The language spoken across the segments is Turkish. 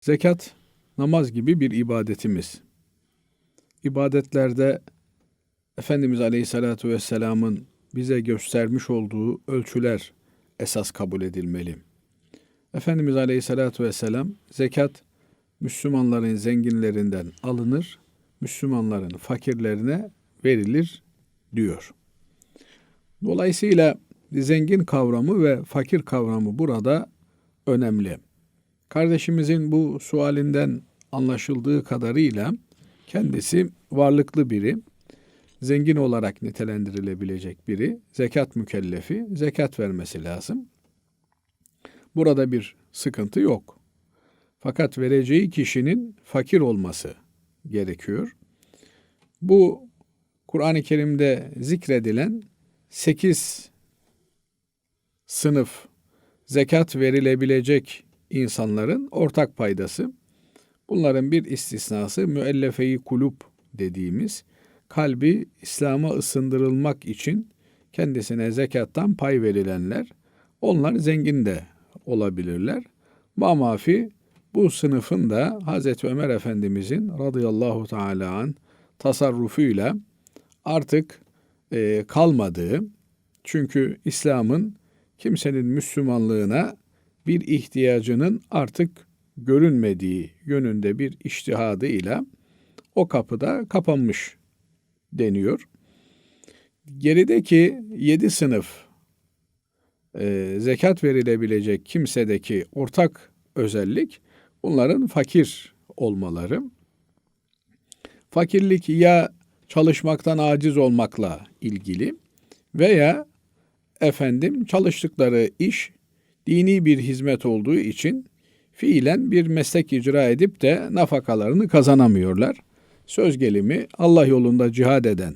Zekat namaz gibi bir ibadetimiz. İbadetlerde Efendimiz Aleyhisselatü Vesselam'ın bize göstermiş olduğu ölçüler esas kabul edilmeli. Efendimiz Aleyhisselatü Vesselam zekat Müslümanların zenginlerinden alınır, Müslümanların fakirlerine verilir diyor. Dolayısıyla zengin kavramı ve fakir kavramı burada önemli. Kardeşimizin bu sualinden anlaşıldığı kadarıyla kendisi varlıklı biri, zengin olarak nitelendirilebilecek biri, zekat mükellefi, zekat vermesi lazım. Burada bir sıkıntı yok. Fakat vereceği kişinin fakir olması gerekiyor. Bu Kur'an-ı Kerim'de zikredilen sekiz sınıf zekat verilebilecek insanların ortak paydası. Bunların bir istisnası müellefeyi kulüp dediğimiz kalbi İslam'a ısındırılmak için kendisine zekattan pay verilenler. Onlar zengin de olabilirler. Mamafi bu sınıfın da Hazreti Ömer Efendimizin radıyallahu teala an tasarrufuyla artık e, kalmadığı çünkü İslam'ın kimsenin Müslümanlığına bir ihtiyacının artık görünmediği yönünde bir iştihadıyla o kapıda kapanmış deniyor. Gerideki yedi sınıf e, zekat verilebilecek kimsedeki ortak özellik bunların fakir olmaları. Fakirlik ya çalışmaktan aciz olmakla ilgili veya efendim çalıştıkları iş dini bir hizmet olduğu için fiilen bir meslek icra edip de nafakalarını kazanamıyorlar. Söz gelimi Allah yolunda cihad eden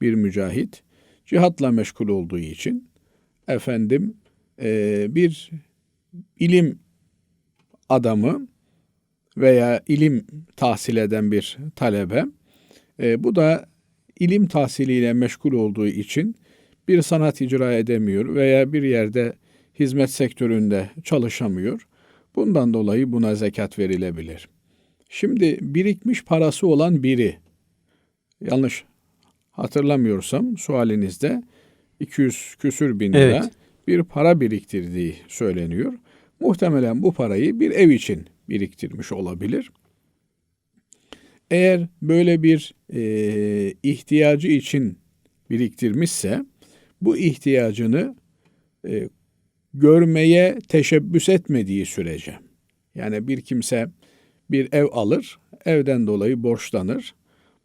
bir mücahit, cihatla meşgul olduğu için efendim e, bir ilim adamı veya ilim tahsil eden bir talebe, e, bu da ilim tahsiliyle meşgul olduğu için bir sanat icra edemiyor veya bir yerde hizmet sektöründe çalışamıyor. Bundan dolayı buna zekat verilebilir. Şimdi birikmiş parası olan biri, yanlış hatırlamıyorsam sualinizde 200 küsür bin lira evet. bir para biriktirdiği söyleniyor. Muhtemelen bu parayı bir ev için biriktirmiş olabilir. Eğer böyle bir e, ihtiyacı için biriktirmişse bu ihtiyacını e, görmeye teşebbüs etmediği sürece yani bir kimse bir ev alır, evden dolayı borçlanır.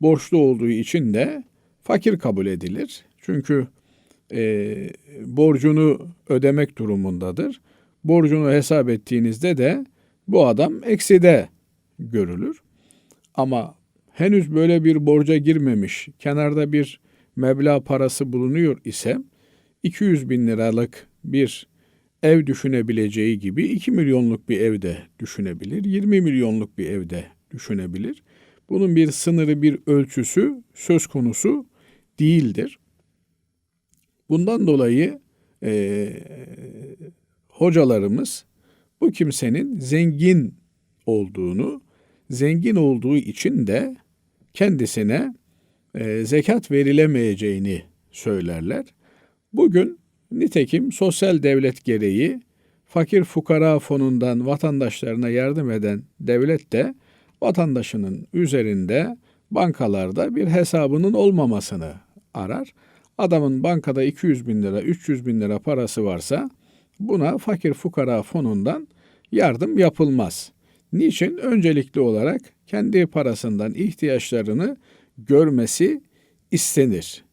Borçlu olduğu için de fakir kabul edilir. Çünkü e, borcunu ödemek durumundadır. Borcunu hesap ettiğinizde de bu adam ekside görülür. Ama henüz böyle bir borca girmemiş, kenarda bir meblağ parası bulunuyor ise 200 bin liralık bir ev düşünebileceği gibi 2 milyonluk bir evde düşünebilir, 20 milyonluk bir evde düşünebilir. Bunun bir sınırı, bir ölçüsü söz konusu değildir. Bundan dolayı e, hocalarımız bu kimsenin zengin olduğunu, zengin olduğu için de kendisine e, zekat verilemeyeceğini söylerler. Bugün Nitekim sosyal devlet gereği fakir fukara fonundan vatandaşlarına yardım eden devlet de vatandaşının üzerinde bankalarda bir hesabının olmamasını arar. Adamın bankada 200 bin lira, 300 bin lira parası varsa buna fakir fukara fonundan yardım yapılmaz. Niçin? Öncelikli olarak kendi parasından ihtiyaçlarını görmesi istenir.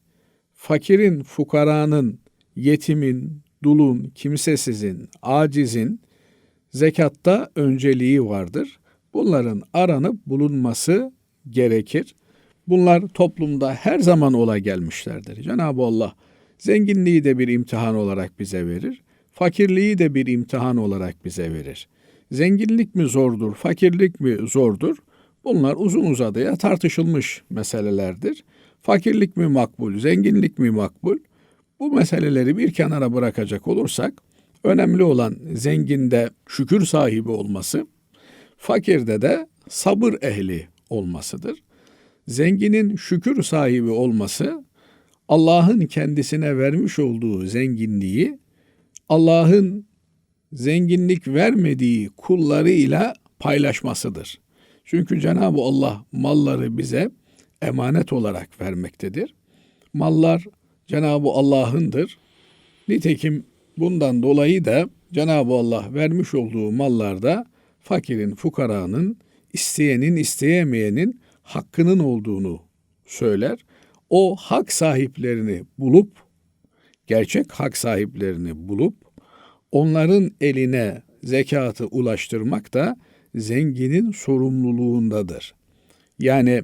Fakirin, fukaranın yetimin, dulun, kimsesizin, acizin zekatta önceliği vardır. Bunların aranıp bulunması gerekir. Bunlar toplumda her zaman ola gelmişlerdir. Cenab-ı Allah zenginliği de bir imtihan olarak bize verir. Fakirliği de bir imtihan olarak bize verir. Zenginlik mi zordur, fakirlik mi zordur? Bunlar uzun uzadıya tartışılmış meselelerdir. Fakirlik mi makbul, zenginlik mi makbul? Bu meseleleri bir kenara bırakacak olursak önemli olan zenginde şükür sahibi olması, fakirde de sabır ehli olmasıdır. Zenginin şükür sahibi olması Allah'ın kendisine vermiş olduğu zenginliği Allah'ın zenginlik vermediği kullarıyla paylaşmasıdır. Çünkü Cenab-ı Allah malları bize emanet olarak vermektedir. Mallar Cenab-ı Allah'ındır. Nitekim bundan dolayı da Cenab-ı Allah vermiş olduğu mallarda fakirin, fukaranın, isteyenin, isteyemeyenin hakkının olduğunu söyler. O hak sahiplerini bulup, gerçek hak sahiplerini bulup, onların eline zekatı ulaştırmak da zenginin sorumluluğundadır. Yani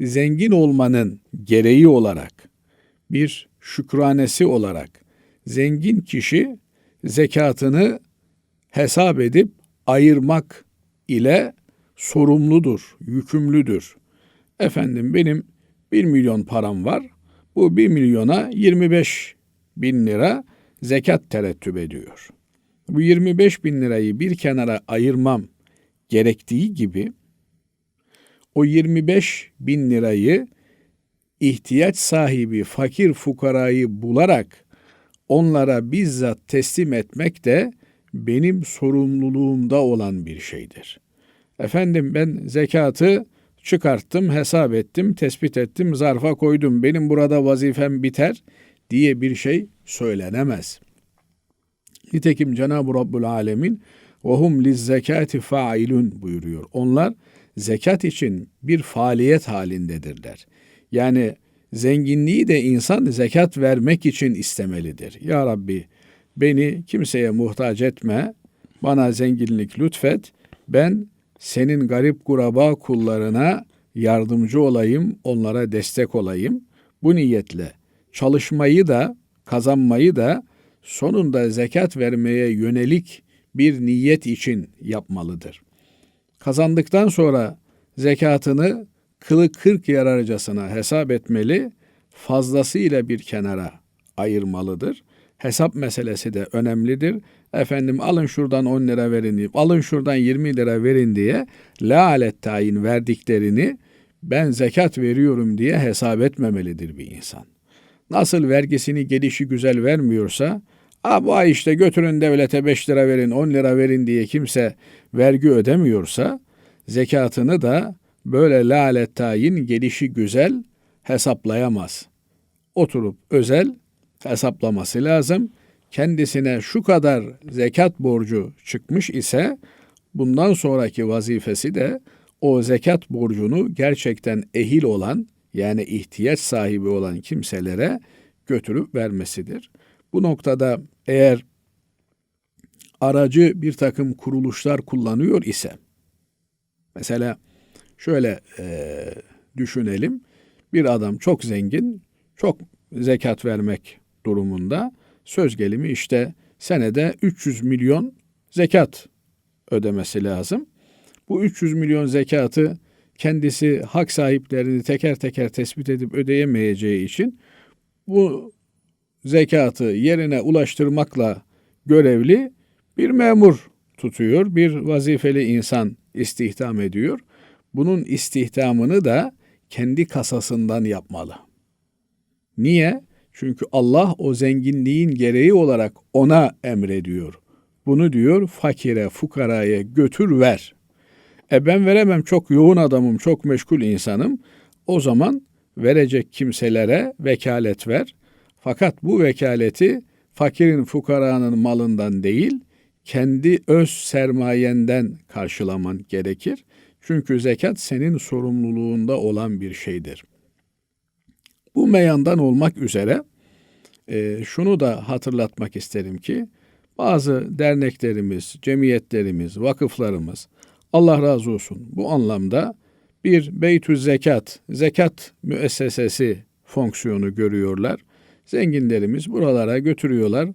zengin olmanın gereği olarak, bir şükranesi olarak zengin kişi zekatını hesap edip ayırmak ile sorumludur, yükümlüdür. Efendim benim 1 milyon param var. Bu 1 milyona 25 bin lira zekat terettüp ediyor. Bu 25 bin lirayı bir kenara ayırmam gerektiği gibi o 25 bin lirayı ihtiyaç sahibi fakir fukarayı bularak onlara bizzat teslim etmek de benim sorumluluğumda olan bir şeydir. Efendim ben zekatı çıkarttım, hesap ettim, tespit ettim, zarfa koydum. Benim burada vazifem biter diye bir şey söylenemez. Nitekim Cenab-ı Rabbül Alemin وَهُمْ لِلزَّكَاتِ failun buyuruyor. Onlar zekat için bir faaliyet halindedirler. Yani zenginliği de insan zekat vermek için istemelidir. Ya Rabbi beni kimseye muhtaç etme, bana zenginlik lütfet, ben senin garip kuraba kullarına yardımcı olayım, onlara destek olayım. Bu niyetle çalışmayı da, kazanmayı da sonunda zekat vermeye yönelik bir niyet için yapmalıdır. Kazandıktan sonra zekatını kılı kırk yararcasına hesap etmeli, fazlasıyla bir kenara ayırmalıdır. Hesap meselesi de önemlidir. Efendim alın şuradan 10 lira verin, alın şuradan 20 lira verin diye laalet tayin verdiklerini ben zekat veriyorum diye hesap etmemelidir bir insan. Nasıl vergisini gelişi güzel vermiyorsa, A bu ay işte götürün devlete 5 lira verin, 10 lira verin diye kimse vergi ödemiyorsa, zekatını da böyle lalet tayin gelişi güzel hesaplayamaz. Oturup özel hesaplaması lazım. Kendisine şu kadar zekat borcu çıkmış ise bundan sonraki vazifesi de o zekat borcunu gerçekten ehil olan yani ihtiyaç sahibi olan kimselere götürüp vermesidir. Bu noktada eğer aracı bir takım kuruluşlar kullanıyor ise mesela şöyle e, düşünelim bir adam çok zengin çok zekat vermek durumunda söz gelimi işte senede 300 milyon zekat ödemesi lazım. Bu 300 milyon zekatı kendisi hak sahiplerini teker teker tespit edip ödeyemeyeceği için bu zekatı yerine ulaştırmakla görevli bir memur tutuyor, bir vazifeli insan istihdam ediyor. Bunun istihdamını da kendi kasasından yapmalı. Niye? Çünkü Allah o zenginliğin gereği olarak ona emrediyor. Bunu diyor fakire, fukaraya götür ver. E ben veremem çok yoğun adamım, çok meşgul insanım. O zaman verecek kimselere vekalet ver. Fakat bu vekaleti fakirin fukaranın malından değil, kendi öz sermayenden karşılaman gerekir. Çünkü zekat senin sorumluluğunda olan bir şeydir. Bu meyandan olmak üzere e, şunu da hatırlatmak isterim ki bazı derneklerimiz, cemiyetlerimiz, vakıflarımız Allah razı olsun bu anlamda bir beytü zekat, zekat müessesesi fonksiyonu görüyorlar. Zenginlerimiz buralara götürüyorlar,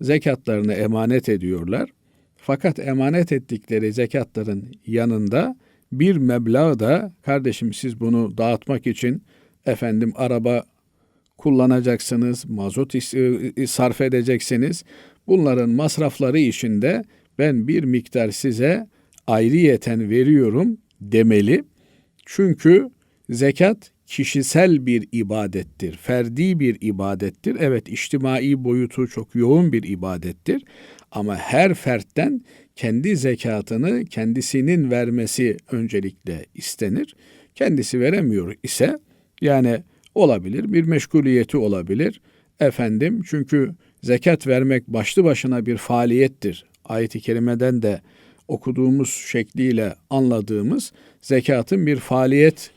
zekatlarını emanet ediyorlar. Fakat emanet ettikleri zekatların yanında bir meblağ da kardeşim siz bunu dağıtmak için efendim araba kullanacaksınız, mazot sarf edeceksiniz. Bunların masrafları içinde ben bir miktar size ayrıyeten veriyorum demeli. Çünkü zekat kişisel bir ibadettir, ferdi bir ibadettir. Evet, içtimai boyutu çok yoğun bir ibadettir. Ama her fertten kendi zekatını kendisinin vermesi öncelikle istenir. Kendisi veremiyor ise yani olabilir, bir meşguliyeti olabilir. Efendim çünkü zekat vermek başlı başına bir faaliyettir. Ayet-i kerimeden de okuduğumuz şekliyle anladığımız zekatın bir faaliyet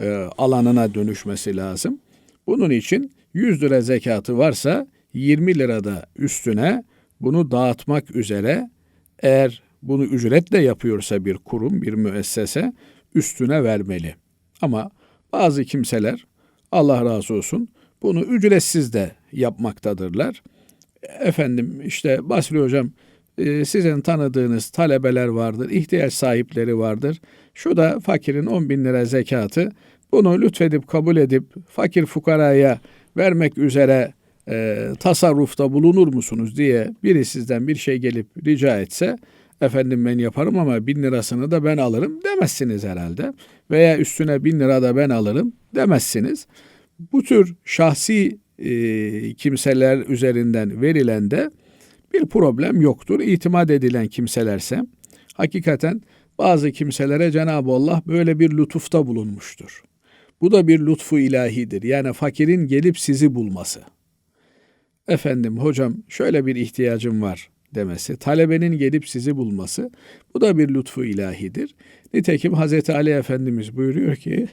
e, alanına dönüşmesi lazım. Bunun için 100 lira zekatı varsa 20 lirada üstüne bunu dağıtmak üzere eğer bunu ücretle yapıyorsa bir kurum, bir müessese üstüne vermeli. Ama bazı kimseler Allah razı olsun bunu ücretsiz de yapmaktadırlar. Efendim işte Basri Hocam e, sizin tanıdığınız talebeler vardır, ihtiyaç sahipleri vardır. Şu da fakirin 10 bin lira zekatı. Bunu lütfedip kabul edip fakir fukaraya vermek üzere e, tasarrufta bulunur musunuz diye biri sizden bir şey gelip rica etse efendim ben yaparım ama bin lirasını da ben alırım demezsiniz herhalde. Veya üstüne bin lira da ben alırım demezsiniz. Bu tür şahsi e, kimseler üzerinden verilen de bir problem yoktur. İtimat edilen kimselerse hakikaten bazı kimselere Cenab-ı Allah böyle bir lütufta bulunmuştur. Bu da bir lütfu ilahidir. Yani fakirin gelip sizi bulması. Efendim hocam şöyle bir ihtiyacım var demesi, talebenin gelip sizi bulması bu da bir lütfu ilahidir. Nitekim Hazreti Ali Efendimiz buyuruyor ki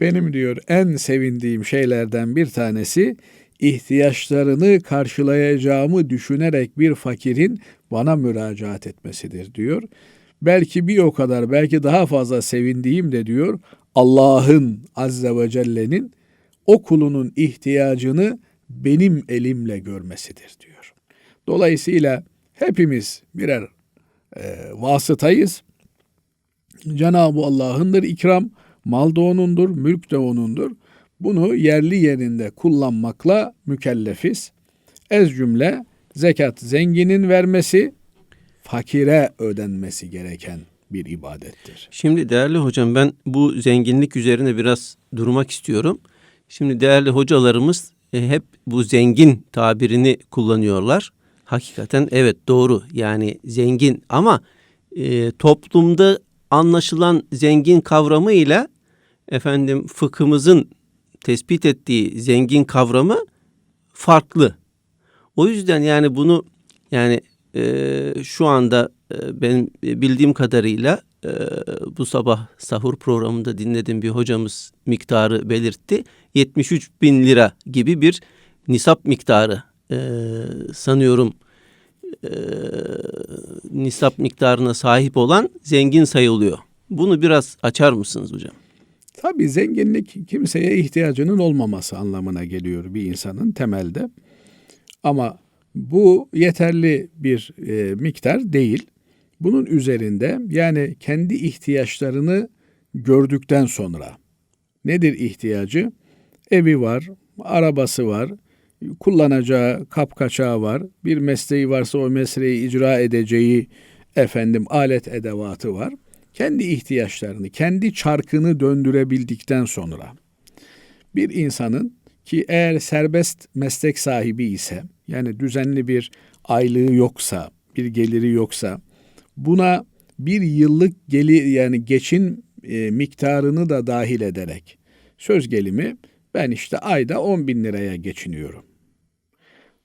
benim diyor en sevindiğim şeylerden bir tanesi ihtiyaçlarını karşılayacağımı düşünerek bir fakirin bana müracaat etmesidir diyor. Belki bir o kadar belki daha fazla sevindiğim de diyor Allah'ın azze ve celle'nin o kulunun ihtiyacını benim elimle görmesidir diyor. Dolayısıyla hepimiz birer e, vasıtayız. Cenab-ı Allah'ındır ikram, mal da O'nundur, mülk de O'nundur. Bunu yerli yerinde kullanmakla mükellefiz. Ez cümle zekat zenginin vermesi, fakire ödenmesi gereken bir ibadettir. Şimdi değerli hocam ben bu zenginlik üzerine biraz durmak istiyorum. Şimdi değerli hocalarımız e, hep bu zengin tabirini kullanıyorlar. Hakikaten evet doğru yani zengin ama e, toplumda anlaşılan zengin kavramı ile efendim fıkhımızın tespit ettiği zengin kavramı farklı. O yüzden yani bunu yani e, şu anda e, benim bildiğim kadarıyla e, bu sabah sahur programında dinlediğim bir hocamız miktarı belirtti. 73 bin lira gibi bir nisap miktarı e, sanıyorum e, nisap miktarına sahip olan zengin sayılıyor. Bunu biraz açar mısınız hocam? Tabii zenginlik kimseye ihtiyacının olmaması anlamına geliyor bir insanın temelde. Ama bu yeterli bir e, miktar değil. Bunun üzerinde yani kendi ihtiyaçlarını gördükten sonra nedir ihtiyacı? Evi var, arabası var, kullanacağı kapkaçağı var, bir mesleği varsa o mesleği icra edeceği efendim alet edevatı var. Kendi ihtiyaçlarını, kendi çarkını döndürebildikten sonra bir insanın ki eğer serbest meslek sahibi ise yani düzenli bir aylığı yoksa, bir geliri yoksa buna bir yıllık gelir yani geçin e, miktarını da dahil ederek söz gelimi ben işte ayda 10 bin liraya geçiniyorum.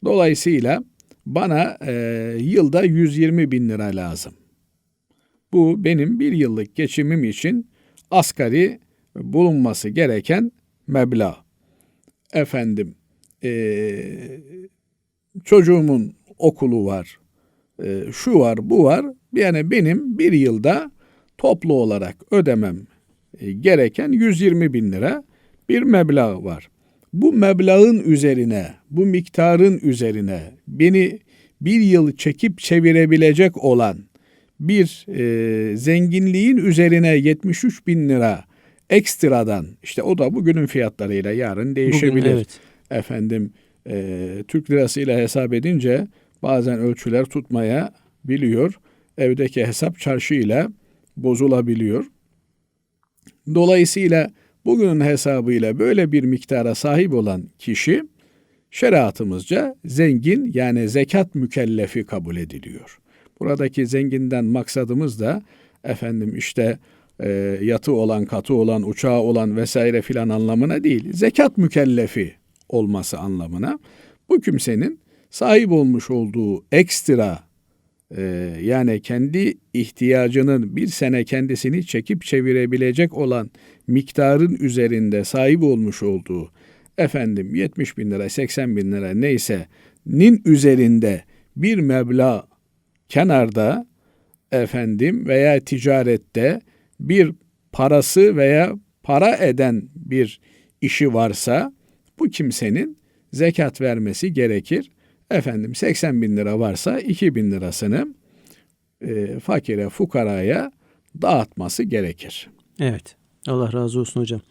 Dolayısıyla bana e, yılda 120 bin lira lazım. Bu benim bir yıllık geçimim için asgari bulunması gereken meblağ. Efendim, e, çocuğumun okulu var, e, şu var, bu var. Yani benim bir yılda toplu olarak ödemem e, gereken 120 bin lira bir meblağ var. Bu meblağın üzerine, bu miktarın üzerine beni bir yıl çekip çevirebilecek olan bir e, zenginliğin üzerine 73 bin lira ekstradan işte o da bugünün fiyatlarıyla yarın değişebilir. Bugün, evet. Efendim e, Türk lirasıyla hesap edince bazen ölçüler tutmaya biliyor. Evdeki hesap çarşı ile bozulabiliyor. Dolayısıyla bugünün hesabıyla böyle bir miktara sahip olan kişi şeriatımızca zengin yani zekat mükellefi kabul ediliyor. Buradaki zenginden maksadımız da efendim işte e, yatı olan, katı olan, uçağı olan vesaire filan anlamına değil. Zekat mükellefi olması anlamına. Bu kimsenin sahip olmuş olduğu ekstra e, yani kendi ihtiyacının bir sene kendisini çekip çevirebilecek olan miktarın üzerinde sahip olmuş olduğu efendim 70 bin lira 80 bin lira neyse nin üzerinde bir meblağ kenarda efendim veya ticarette bir parası veya para eden bir işi varsa bu kimsenin zekat vermesi gerekir. Efendim 80 bin lira varsa 2 bin lirasını e, fakire fukaraya dağıtması gerekir. Evet. Allah razı olsun hocam.